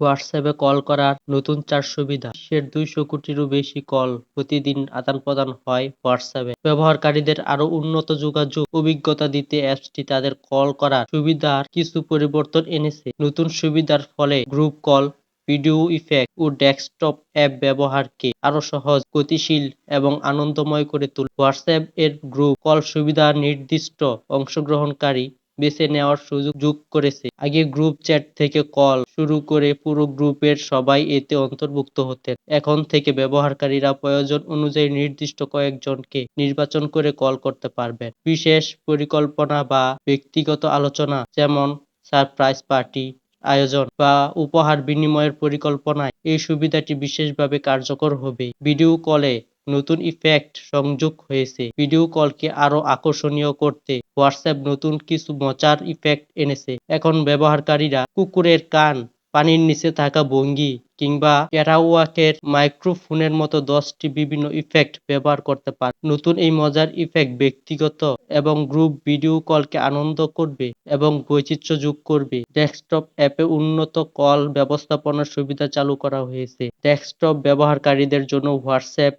হোয়াটসঅ্যাপে কল করার নতুন চার সুবিধা। বিশ্বের দুইশো কোটিরও বেশি কল প্রতিদিন আদান-প্রদান হয় হোয়াটসঅ্যাপে। ব্যবহারকারীদের আরও উন্নত যোগাযোগ অভিজ্ঞতা দিতে অ্যাপসটি তাদের কল করার সুবিধার কিছু পরিবর্তন এনেছে। নতুন সুবিধার ফলে গ্রুপ কল, ভিডিও ইফেক্ট ও ডেস্কটপ অ্যাপ ব্যবহারকে আরও সহজ, গতিশীল এবং আনন্দময় করে তোলে হোয়াটসঅ্যাপ এর গ্রুপ কল সুবিধা নির্দিষ্ট অংশগ্রহণকারী বেছে নেওয়ার সুযোগ যোগ করেছে। আগে গ্রুপ চ্যাট থেকে কল শুরু করে পুরো গ্রুপের সবাই এতে অন্তর্ভুক্ত হতেন। এখন থেকে ব্যবহারকারীরা প্রয়োজন অনুযায়ী নির্দিষ্ট কয়েকজনকে নির্বাচন করে কল করতে পারবেন। বিশেষ পরিকল্পনা বা ব্যক্তিগত আলোচনা যেমন সারপ্রাইজ পার্টি আয়োজন বা উপহার বিনিময়ের পরিকল্পনায় এই সুবিধাটি বিশেষভাবে কার্যকর হবে। ভিডিও কলে নতুন ইফেক্ট সংযোগ হয়েছে। ভিডিও কলকে আরও আকর্ষণীয় করতে হোয়াটসঅ্যাপ নতুন কিছু মজার ইফেক্ট এনেছে। এখন ব্যবহারকারীরা কুকুরের কান, পানির নিচে থাকা ভঙ্গি কিংবা প্যারাওয়াকের মাইক্রোফোনের মতো দশটি বিভিন্ন ইফেক্ট ব্যবহার করতে পারে। নতুন এই মজার ইফেক্ট ব্যক্তিগত এবং গ্রুপ ভিডিও কলকে আনন্দ করবে এবং বৈচিত্র্য যোগ করবে। ডেস্কটপ অ্যাপে উন্নত কল ব্যবস্থাপনার সুবিধা চালু করা হয়েছে। ডেস্কটপ ব্যবহারকারীদের জন্য হোয়াটসঅ্যাপ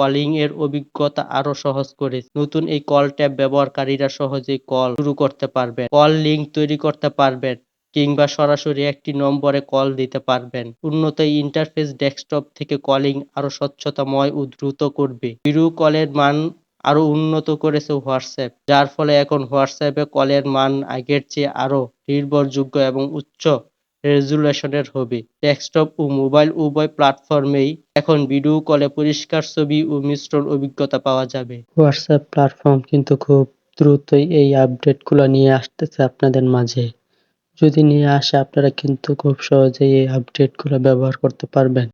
কলিং এর অভিজ্ঞতা আরও সহজ করেছে নতুন এই কল ট্যাব ব্যবহারকারীরা সহজেই কল শুরু করতে পারবেন। কল লিংক তৈরি করতে পারবেন কিংবা সরাসরি একটি নম্বরে কল দিতে পারবেন। উন্নত ইন্টারফেস ডেস্কটপ থেকে কলিং আরও স্বচ্ছতাময় ও দ্রুত করবে। ভিডিও কলের মান আরও উন্নত করেছে হোয়াটসঅ্যাপ, যার ফলে এখন হোয়াটসঅ্যাপে কলের মান আগের চেয়ে আরও নির্ভরযোগ্য এবং উচ্চ রেজুলেশনের হবে। ডেস্কটপ ও মোবাইল উভয় প্ল্যাটফর্মেই এখন ভিডিও কলে পরিষ্কার ছবি ও মিশ্রণ অভিজ্ঞতা পাওয়া যাবে। হোয়াটসঅ্যাপ প্ল্যাটফর্ম কিন্তু খুব দ্রুতই এই আপডেটগুলো নিয়ে আসতেছে আপনাদের মাঝে। যদি নিয়ে আসে, আপনারা কিন্তু খুব সহজেই এই আপডেটগুলো ব্যবহার করতে পারবেন।